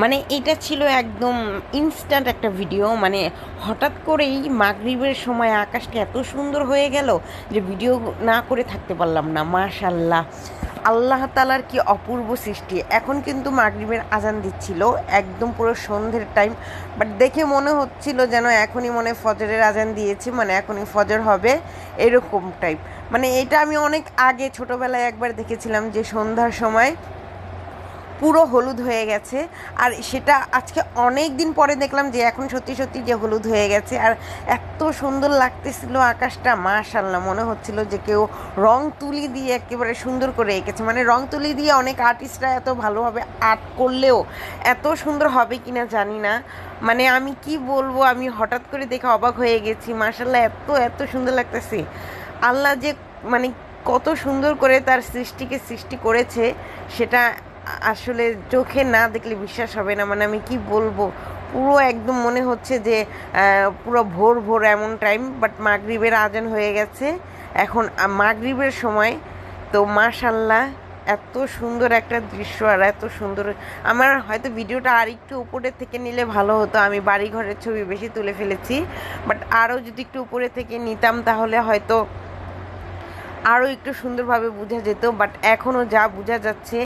মানে এটা ছিল একদম ইনস্ট্যান্ট একটা ভিডিও মানে হঠাৎ করেই মাগরিবের সময় আকাশটা এত সুন্দর হয়ে গেল যে ভিডিও না করে থাকতে পারলাম না মাশাল্লাহ আল্লাহ তালার কি অপূর্ব সৃষ্টি। এখন কিন্তু মাগরিবের আজান দিচ্ছিল, একদম পুরো সন্ধ্যের টাইম বাট দেখে মনে হচ্ছিল যেন এখনই মনে ফজরের আজান দিয়েছে মানে এখনই ফজর হবে, এরকম টাইপ মানে এটা আমি অনেক আগে, ছোটোবেলায় একবার দেখেছিলাম যে সন্ধ্যার সময় পুরো হলুদ হয়ে গেছে। আর সেটা আজকে অনেক দিন পরে দেখলাম যে এখন সত্যি সত্যি যে হলুদ হয়ে গেছে। আর এত সুন্দর লাগতেছিল আকাশটা মাশাল্লাহ মনে হচ্ছিল যে কেউ রং তুলি দিয়ে একেবারে সুন্দর করে এঁকেছে। মানে রং তুলি দিয়ে অনেক আর্টিস্টরা এত ভালোভাবে আর্ট করলেও এত সুন্দর হবে কিনা জানি না। মানে আমি কি বলব, আমি হঠাৎ করে দেখে অবাক হয়ে গেছি। মাশাল্লাহ এত এত সুন্দর লাগতেছে। আল্লাহ যে মানে কত সুন্দর করে তার সৃষ্টিকে সৃষ্টি করেছে, সেটা আসলে চোখে না দেখলে বিশ্বাস হবে না। মানে আমি কি বলব? পুরো একদম মনে হচ্ছে যে পুরো ভোর ভোর এমন টাইম বাট মাগরিবের আজান হয়ে গেছে। এখন মাগরিবের সময়, তো মাশাল্লাহ, এত সুন্দর একটা দৃশ্য আর এত সুন্দর। আমার হয়তো ভিডিওটা আর একটু উপরে থেকে নিলে ভালো হতো, আমি বাড়ি ঘরের ছবি বেশি তুলে ফেলেছি। বাট আরও যদি একটু উপরে থেকে নিতাম, তাহলে হয়তো আরও একটু সুন্দরভাবে বোঝা যেত। বাট এখনও যা বোঝা যাচ্ছে